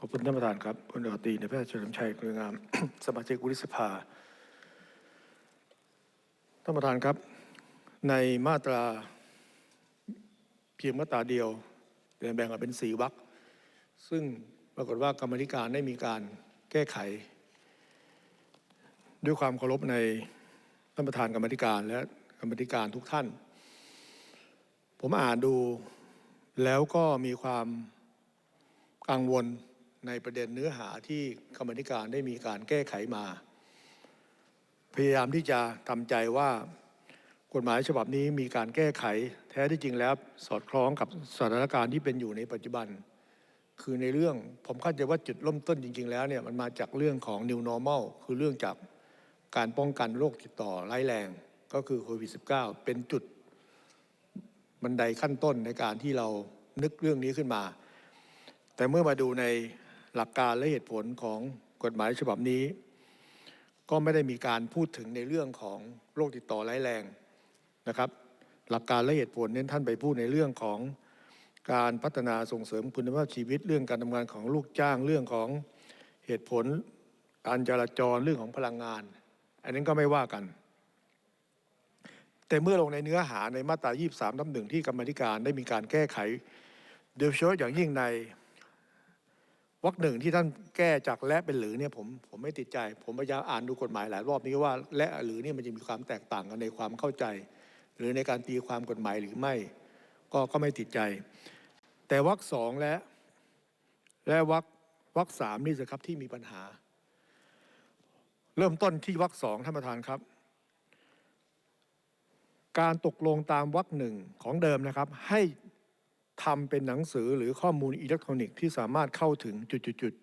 ขอบคุณท่านประธานครับพลเอกตีในแพทย์เฉลิมชัยเกลืองาม สมาชิกวุฒิสภา ท่านประธานครับ ในมาตราเพียงมาตราเดียวแบ่งออกเป็นสี่วรรคซึ่งปรากฏว่ากรรมธิการได้มีการแก้ไข ด้วยความเคารพในท่านประธานกรรมธิการและกรรมธิการทุกท่าน ผมอ่านดูแล้วก็มีความกังวล ในประเด็นเนื้อหาที่กรรมธิการได้มีการแก้ไขมา พยายามที่จะทำใจว่ากฎหมายฉบับนี้มีการแก้ไข แท้ที่จริงแล้วสอดคล้องกับสถานการณ์ที่เป็นอยู่ในปัจจุบัน คือในเรื่องผมเข้าใจว่าจุดเริ่มต้นจริง ๆ แล้วเนี่ยมันมาจากเรื่องของ new normal คือเรื่องจากการป้องกันโรคติดต่อร้ายแรง ก็คือโควิด -19 เป็นจุดบันไดขั้นต้นในการที่เรานึกเรื่องนี้ขึ้นมา แต่เมื่อมาดูใน หลักการและเหตุผลของกฎหมายฉบับนี้ ก็ไม่ได้มีการพูดถึงในเรื่องของโรคติดต่อร้ายแรงนะครับ หลักการและเหตุผลเน้นท่านไปพูดในเรื่องของการพัฒนาส่งเสริมคุณภาพชีวิตเรื่องการทำงานของลูกจ้างเรื่องของเหตุผลการจราจรเรื่องของพลังงาน อันนั้นก็ไม่ว่ากัน แต่เมื่อลงในเนื้อหาในมาตรา 23ทับหนึ่งที่กรรมธิการได้มีการแก้ไข โดยเฉพาะอย่างยิ่งใน หนึ่งที่ท่านแก้จากและเป็นหรือเนี่ยผมผมไม่ติดใจ ผมพยายามอ่านดูกฎหมายหลายรอบนี้ว่าและหรือเนี่ยมันจะมีความแตกต่างกันในความเข้าใจ หรือในการตีความกฎหมายหรือไม่ ก็ก็ไม่ติดใจ แต่วรรคสองและ และวรรควรรคสามนี่สิครับที่มีปัญหา เริ่มต้นที่วรรคสองท่านประธานครับ การตกลงตามวรรคหนึ่งของเดิมนะครับ ให้ ทำเป็นหนังสือหรือข้อมูลอิเล็กทรอนิกส์ที่สามารถเข้าถึงจุด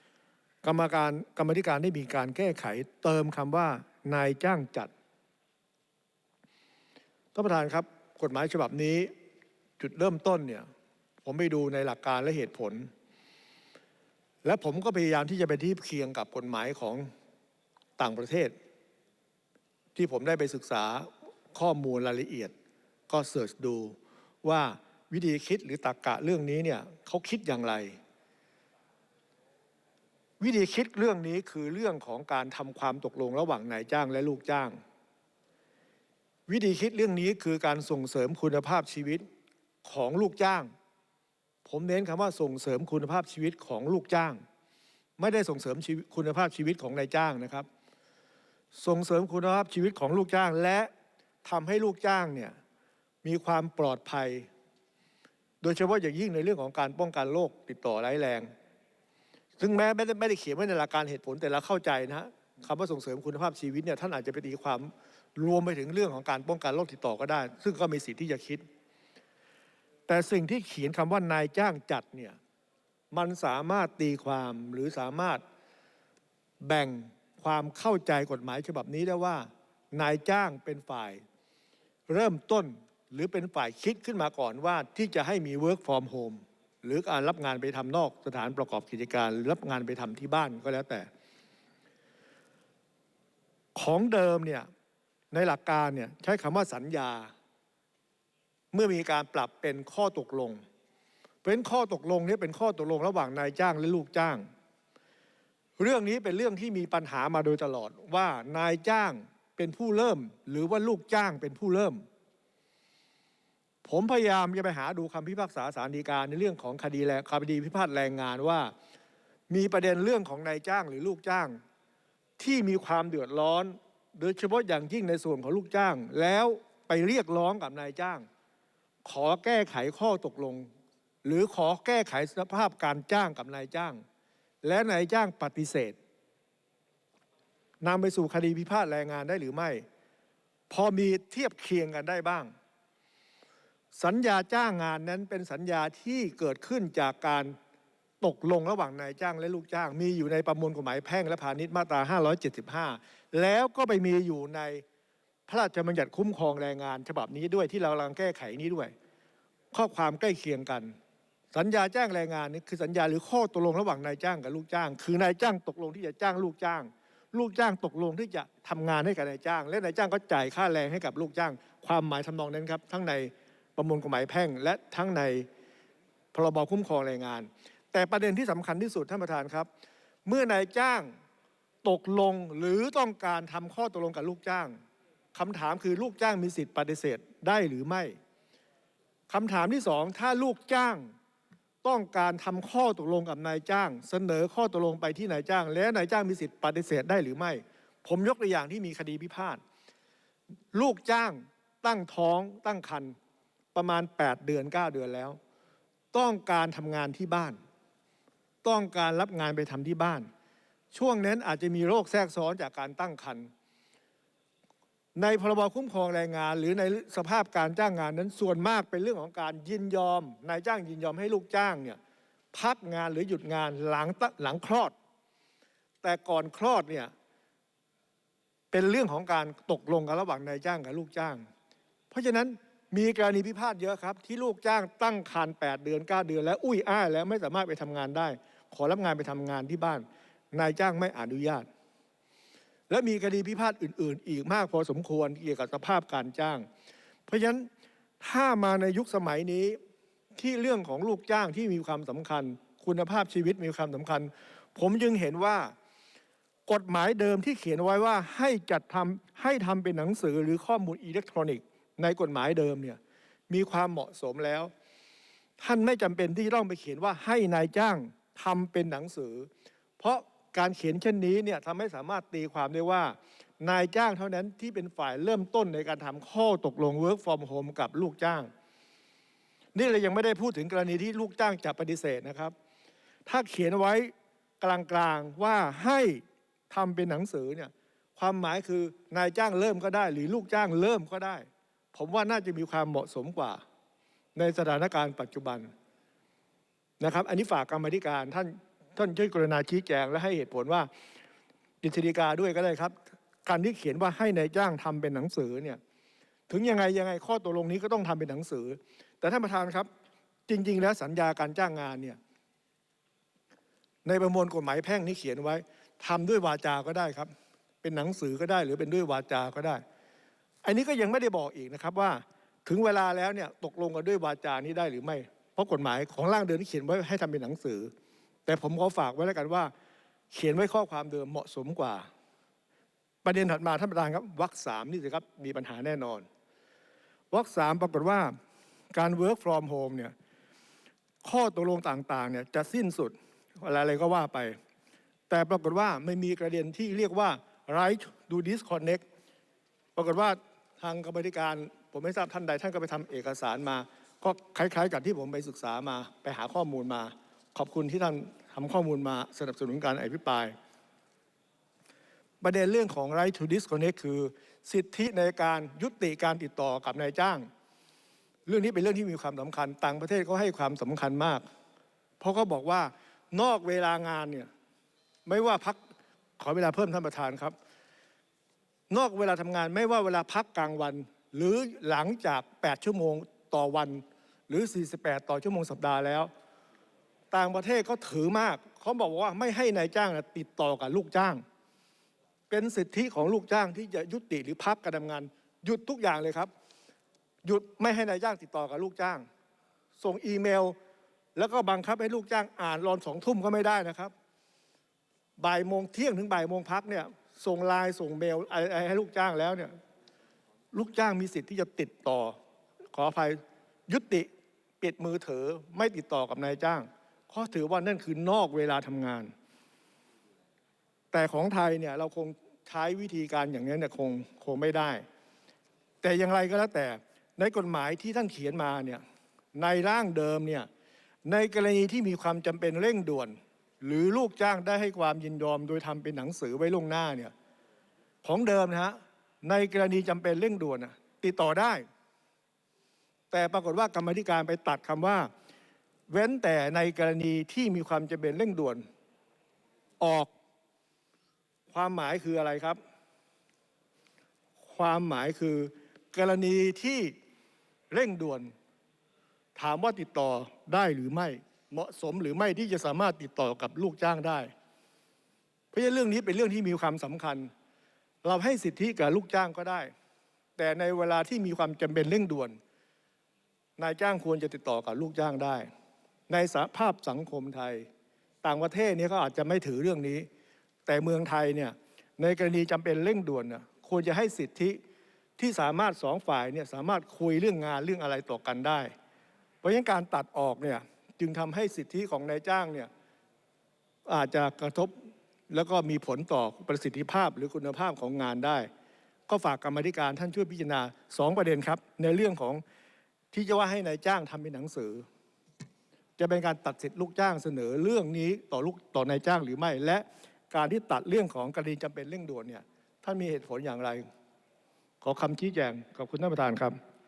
ๆกรรมการกรรมธิการได้มีการแก้ไขเติมคำว่านายจ้างจัดท่านประธานครับ กฎหมายฉบับนี้จุดเริ่มต้นเนี่ยผมไปดูในหลักการและเหตุผล และผมก็พยายามที่จะไปที่เคียงกับกฎหมายของต่างประเทศ ที่ผมได้ไปศึกษาข้อมูลรายละเอียด ก็เสิร์ชดูว่า วิธีคิดหรือตรรกกะเรื่องนี้เนี่ยเขาคิดอย่างไร วิธีคิดเรื่องนี้คือเรื่องของการทำความตกลงระหว่างนายจ้างและลูกจ้าง วิธีคิดเรื่องนี้คือการส่งเสริมคุณภาพชีวิตของลูกจ้าง ผมเน้นคำว่าส่งเสริมคุณภาพชีวิตของลูกจ้าง ไม่ได้ส่งเสริมคุณภาพชีวิตของนายจ้างนะครับ ส่งเสริมคุณภาพชีวิตของลูกจ้างและทำให้ลูกจ้างเนี่ยมีความปลอดภัย โดยเฉพาะอย่างยิ่งในเรื่องของการป้องกันโรคติดต่อร้ายแรง ซึ่งแม้ไม่ได้ไม่ได้เขียนไว้ในหลักการเหตุผลแต่เราเข้าใจนะฮะคำว่าส่งเสริมคุณภาพชีวิตเนี่ยท่านอาจจะไปตีความรวมไปถึงเรื่องของการป้องกันโรคติดต่อก็ได้ ซึ่งก็มีสิทธิ์ที่จะคิด แต่สิ่งที่เขียนคำว่านายจ้างจัดเนี่ยมันสามารถตีความหรือสามารถแบ่งความเข้าใจกฎหมายฉบับนี้ได้ว่า นายจ้างเป็นฝ่าย เริ่มต้น หรือเป็นฝ่ายคิดขึ้นมาก่อนว่าที่จะให้มี work from home หรือการรับงานไปทำนอกสถานประกอบกิจการหรือรับงานไปทำที่บ้านก็แล้วแต่ ของเดิมเนี่ยในหลักการเนี่ยใช้คำว่าสัญญา เมื่อมีการปรับเป็นข้อตกลง เป็นข้อตกลงนี้เป็นข้อตกลงระหว่างนายจ้างและลูกจ้าง เรื่องนี้เป็นเรื่องที่มีปัญหามาโดยตลอดว่านายจ้างเป็นผู้เริ่ม หรือว่าลูกจ้างเป็นผู้เริ่ม ผมพยายามจะไปหาดูคำพิพากษาสารดีกาในเรื่องของคดีแรงคดีพิพาทแรงงานว่า มีประเด็นเรื่องของนายจ้างหรือลูกจ้าง ที่มีความเดือดร้อน โดยเฉพาะอย่างยิ่งในส่วนของลูกจ้าง แล้วไปเรียกร้องกับนายจ้าง ขอแก้ไขข้อตกลง หรือขอแก้ไขสภาพการจ้างกับนายจ้าง และนายจ้างปฏิเสธนำไปสู่คดีพิพาทแรงงานได้หรือไม่ พอมีเทียบเคียงกันได้บ้าง สัญญาจ้างงานนั้นเป็นสัญญาที่เกิดขึ้นจากการตกลงระหว่างนายจ้างและลูกจ้าง มีอยู่ในประมวลกฎหมายแพ่งและพาณิชย์มาตรา 575 แล้วก็ไปมีอยู่ในพระราชบัญญัติคุ้มครองแรงงาน ฉบับนี้ด้วยที่เรากำลังแก้ไขนี้ด้วย ข้อความใกล้เคียงกัน สัญญาจ้างแรงงานนี่คือสัญญาหรือข้อตกลงระหว่างนายจ้างกับลูกจ้าง คือนายจ้างตกลงที่จะจ้างลูกจ้าง ลูกจ้างตกลงที่จะทำงานให้กับนายจ้าง และนายจ้างก็จ่ายค่าแรงให้กับลูกจ้าง ความหมายทำนองนั้นครับ ทั้งใน ประมวลกฎหมายแพ่ง และทั้งในพรบคุ้มครองแรงงาน แต่ประเด็นที่สำคัญที่สุดท่านประธานครับ เมื่อนายจ้างตกลงหรือต้องการทำข้อตกลงกับลูกจ้างคำถามคือลูกจ้างมีสิทธิ์ปฏิเสธได้หรือไม่คำถามที่สองถ้าลูกจ้างต้องการทำข้อตกลงกับนายจ้าง เสนอข้อตกลงไปที่นายจ้าง และนายจ้างมีสิทธิ์ปฏิเสธได้หรือไม่ ผมยกตัวอย่างที่มีคดีพิพาทลูกจ้างตั้งท้องตั้งครรภ์ ประมาณ 8 เดือน 9 เดือนแล้ว ต้องการทำงานที่บ้าน ต้องการรับงานไปทำที่บ้าน ช่วงนั้นอาจจะมีโรคแทรกซ้อนจากการตั้งครรภ์ในพรบคุ้มครองแรงงาน หรือในสภาพการจ้างงานนั้นส่วนมากเป็นเรื่องของการยินยอม นายจ้างยินยอมให้ลูกจ้างเนี่ยพักงานหรือหยุดงานหลังตหลังคลอด แต่ก่อนคลอดเนี่ยเป็นเรื่องของการตกลงกันระหว่างนายจ้างกับลูกจ้าง เพราะฉะนั้น มีกรณีพิพาทเยอะครับ ที่ลูกจ้างตั้งครรภ์8เดือน 9 เดือน แล้วอุ้ยอ้ายแล้วไม่สามารถไปทำงานได้ ขอรับงานไปทำงานที่บ้าน นายจ้างไม่อนุญาต และมีคดีพิพาทอื่น ๆ อีกมากพอสมควรเกี่ยวกับสภาพการจ้าง เพราะฉะนั้นถ้ามาในยุคสมัยนี้ที่เรื่องของลูกจ้างที่มีความสำคัญ คุณภาพชีวิตมีความสำคัญ ผมจึงเห็นว่ากฎหมายเดิมที่เขียนไว้ว่าให้จัดทำให้ทำเป็นหนังสือหรือข้อมูลอิเล็กทรอนิกส์ ในกฎหมายเดิมเนี่ยมีความเหมาะสมแล้ว ท่านไม่จำเป็นที่ต้องไปเขียนว่าให้นายจ้างทำเป็นหนังสือ เพราะการเขียนเช่นนี้เนี่ยทำให้สามารถตีความได้ว่า นายจ้างเท่านั้นที่เป็นฝ่ายเริ่มต้นในการทำข้อตกลง work from home กับลูกจ้าง นี่เรายังไม่ได้พูดถึงกรณีที่ลูกจ้างจะปฏิเสธนะครับ ถ้าเขียนไว้กลางๆว่าให้ทำเป็นหนังสือเนี่ยความหมายคือนายจ้างเริ่มก็ได้ หรือลูกจ้างเริ่มก็ได้ ผมว่าน่าจะมีความเหมาะสมกว่า ในสถานการณ์ปัจจุบันนะครับ อันนี้ฝากกรรมธิการท่านท่านช่วยกรุณาชี้แจงและให้เหตุผลว่าดิสฎีกาด้วยก็ได้ครับ การที่เขียนว่าให้ในายจ้างทำเป็นหนังสือเนี่ยถึงยังไงยังไงข้อตกลงนี้ก็ต้องทำเป็นหนังสือ แต่ท่านประธานครับ จริง ๆ แล้วสัญญาการจ้างงานเนี่ยในประมวลกฎหมายแพ่งนี่เขียนไว้ทำด้วยวาจาก็ได้ครับ เป็นหนังสือก็ได้ หรือเป็นด้วยวาจาก็ได้ อันนี้ก็ยังไม่ได้บอกอีกนะครับว่าถึงเวลาแล้วเนี่ยตกลงกันด้วยวาจานี้ได้หรือไม่ เพราะกฎหมายของร่างเดิมที่เขียนไว้ให้ทำเป็นหนังสือ แต่ผมขอฝากไว้แล้วกันว่า เขียนไว้ข้อความเดิมเหมาะสมกว่า ประเด็นถัดมาท่านประธานครับวรรคสามนี่สิครับมีปัญหาแน่นอนวรรคสามปรากฏว่าการ work from home เนี่ยข้อตกลงต่างๆเนี่ยจะสิ้นสุดอะไรๆก็ว่าไป แต่ปรากฏว่าไม่มีประเด็นที่เรียกว่า right to disconnect ปรากฏว่า ทางกรรมธิการผมไม่ทราบท่านใดท่านก็ไปทำเอกสารมา ก็คล้ายๆกับที่ผมไปศึกษามา ไปหาข้อมูลมา ขอบคุณที่ท่านทำข้อมูลมาสนับสนุนการอภิปราย ประเด็นเรื่องของ right to disconnect คือ สิทธิในการยุติการติดต่อกับนายจ้าง เรื่องนี้เป็นเรื่องที่มีความสำคัญ ต่างประเทศก็ให้ความสำคัญมาก เพราะเขาบอกว่านอกเวลางานเนี่ยไม่ว่าพักขอเวลาเพิ่มท่านประธานครับ อกเวลาทำงานไม่ว่าเวลาพักกลางวัน หรือหลังจาก 8 ชั่วโมงต่อวัน หรือ 48 ต่อชั่วโมงสัปดาห์แล้ว ต่างประเทศก็ถือมาก เขาบอกว่าไม่ให้นายจ้างติดต่อกับลูกจ้าง เป็นสิทธิของลูกจ้างที่จะยุติหรือพักการทำงาน หยุดทุกอย่างเลยครับ หยุดไม่ให้นายจ้างติดต่อกับลูกจ้าง ส่งอีเมล แล้วก็บังคับให้ลูกจ้างอ่านรอนสองทุ่มก็ไม่ได้นะครับบ่ายโมงเที่ยงถึงบ่ายโมงพักเนี่ย ส่งไลน์ส่งเมลให้ลูกจ้างแล้วเนี่ยลูกจ้างมีสิทธิ์ที่จะติดต่อ ขออภัยยุติปิดมือถือไม่ติดต่อกับนายจ้างเพราะถือว่านั่นคือนอกเวลาทำงาน แต่ของไทยเนี่ยเราคงใช้วิธีการอย่างนี้เนี่ยคงคงไม่ได้ แต่อย่างไรก็แล้วแต่ในกฎหมายที่ท่านเขียนมาเนี่ยในร่างเดิมเนี่ยในกรณีที่มีความจำเป็นเร่งด่วน หรือลูกจ้างได้ให้ความยินยอม โดยทำเป็นหนังสือไว้ล่วงหน้าเนี่ยของเดิมนะฮะในกรณีจำเป็นเร่งด่วนติดต่อได้ แต่ปรากฏว่ากรรมธิการไปตัดคำว่า เว้นแต่ในกรณีที่มีความจำเป็นเร่งด่วน ออก ความหมายคืออะไรครับ ความหมายคือกรณีที่เร่งด่วน ถามว่าติดต่อได้หรือไม่ เหมาะสมหรือไม่ที่จะสามารถติดต่อกับลูกจ้างได้ เพราะฉะนั้นเรื่องนี้เป็นเรื่องที่มีความสำคัญ เราให้สิทธิกับลูกจ้างก็ได้ แต่ในเวลาที่มีความจำเป็นเร่งด่วน นายจ้างควรจะติดต่อกับลูกจ้างได้ ในสภาพสังคมไทย ต่างประเทศนี่ยเขาอาจจะไม่ถือเรื่องนี้ แต่เมืองไทยเนี่ยในกรณีจำเป็นเร่งด่วนน่ะควรจะให้สิทธิที่สามารถสองฝ่ายเนี่ยสามารถคุยเรื่องงานเรื่องอะไรต่อกันได้ เพราะฉะนั้นการตัดออกเนี่ย จึงทำให้สิทธิของนายจ้างเนี่ยอาจจะกระทบแล้วก็มีผลต่อประสิทธิภาพหรือคุณภาพของงานได้ ก็ฝากกรรมธิการท่านช่วยพิจารณาสองประเด็นครับ ในเรื่องของที่จะว่าให้นายจ้างทำเป็นหนังสือ จะเป็นการตัดสิทธิลูกจ้างเสนอเรื่องนี้ต่อลูกต่อนายจ้างหรือไม่ และการที่ตัดเรื่องของกรณีจำเป็นเร่งด่วนเนี่ยท่านมีเหตุผลอย่างไร ขอคำชี้แจงขอบคุณท่านประธานครับ